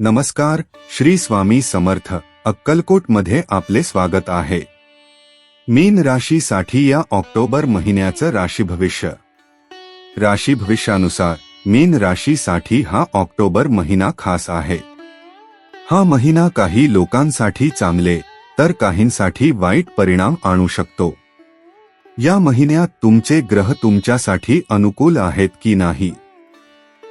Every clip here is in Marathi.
नमस्कार श्री स्वामी समर्थ अक्कलकोटमध्ये आपले स्वागत आहे. मीन राशीसाठी या ऑक्टोबर महिन्याचं राशी भविष्य. राशी भविष्यानुसार मीन राशीसाठी हा ऑक्टोबर महिना खास आहे. हा महिना काही लोकांसाठी चांगले तर काहींसाठी वाईट परिणाम आणू शकतो. या महिन्यात तुमचे ग्रह तुमच्यासाठी अनुकूल आहेत की नाही?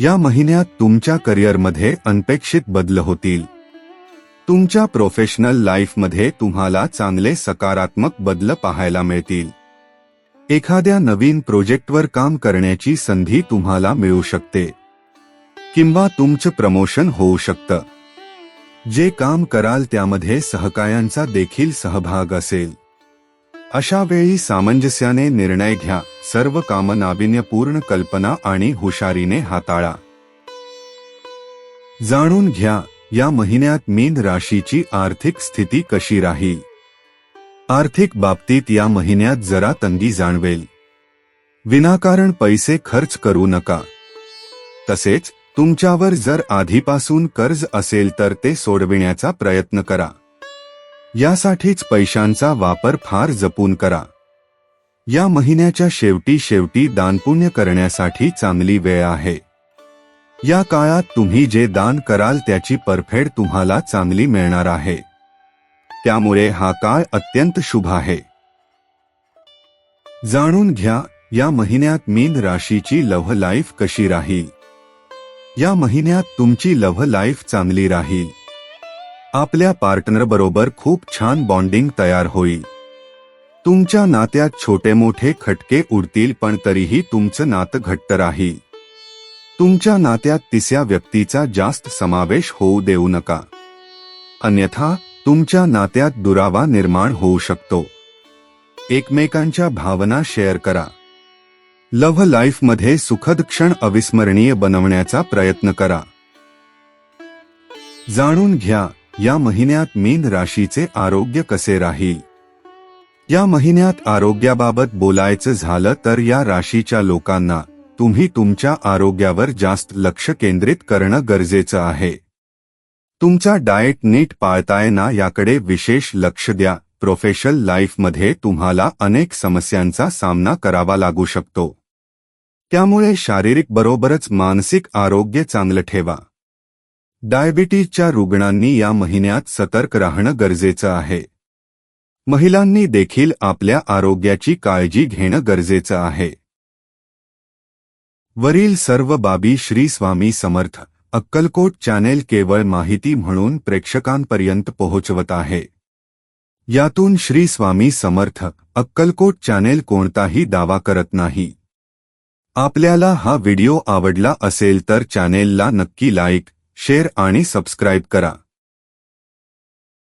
या महिन्यात तुमच्या करिअरमध्ये अनपेक्षित बदल होतील. तुमच्या प्रोफेशनल लाईफमध्ये तुम्हाला चांगले सकारात्मक बदल पाहायला मिळतील. एखाद्या नवीन प्रोजेक्टवर काम करण्याची संधी तुम्हाला मिळू शकते. किंवा तुमचं प्रमोशन होऊ शकतं. जे काम कराल त्यामध्ये सहकायांचा देखील सहभाग असेल. अशा वेळी सामंजस्याने निर्णय घ्या. सर्व काम नाविन्यपूर्ण कल्पना आणि हुशारीने हाताळा. जाणून घ्या या महिन्यात मीन राशीची आर्थिक स्थिती कशी राहील? आर्थिक बाबतीत या महिन्यात जरा तंगी जाणवेल. विनाकारण पैसे खर्च करू नका. तसेच तुमच्यावर जर आधीपासून कर्ज असेल तर ते सोडविण्याचा प्रयत्न करा. यासाठीच पैशांचा वापर फार जपून करा. या महिन्याच्या शेवटी शेवटी दानपुण्य करण्यासाठी चांगली वेळ आहे. या काळात तुम्ही जे दान कराल त्याची परफेड तुम्हाला चांगली मिळणार आहे. त्यामुळे हा काळ अत्यंत शुभ आहे. जाणून घ्या या महिन्यात मीन राशीची लव्ह लाईफ कशी राहील? या महिन्यात तुमची लव्ह लाईफ चांगली राहील. आपल्या पार्टनरबरोबर खूप छान बॉन्डिंग तयार होईल. तुमच्या नात्यात छोटे मोठे खटके उडतील पण तरीही तुमचं नातं घट्ट राहील तुमच्या नात्यात तिसऱ्या व्यक्तीचा जास्त समावेश होऊ देऊ नका. अन्यथा तुमच्या नात्यात दुरावा निर्माण होऊ शकतो. एकमेकांच्या भावना शेअर करा. लव्ह लाईफमध्ये सुखद क्षण अविस्मरणीय बनवण्याचा प्रयत्न करा. जाणून घ्या या महिन्यात मीन राशीचे आरोग्य कसे राहील? या महिन्यात आरोग्याबाबत बोलायचं झालं तर या राशीच्या लोकांना तुम्ही तुमच्या आरोग्यावर जास्त लक्ष केंद्रित करणं गरजेचं आहे. तुमचा डाएट नीट पाळताय ना याकडे विशेष लक्ष द्या. प्रोफेशनल लाईफमध्ये तुम्हाला अनेक समस्यांचा सामना करावा लागू शकतो. त्यामुळे शारीरिक बरोबरच मानसिक आरोग्य चांगलं ठेवा. डायबिटीजच्या रुग्णांनी या महिन्यात सतर्क राहणं गरजेचं आहे. महिलांनी देखील आपल्या आरोग्याची काळजी घेणं गरजेचं आहे. वरील सर्व बाबी श्री स्वामी समर्थ अक्कलकोट चॅनेल केवळ माहिती म्हणून प्रेक्षकांपर्यंत पोहोचवत आहे. यातून श्री स्वामी समर्थ अक्कलकोट चॅनेल कोणताही दावा करत नाही. आपल्याला हा व्हिडिओ आवडला असेल तर चॅनेलला नक्की लाईक शेअर आणि सबस्क्राईब करा.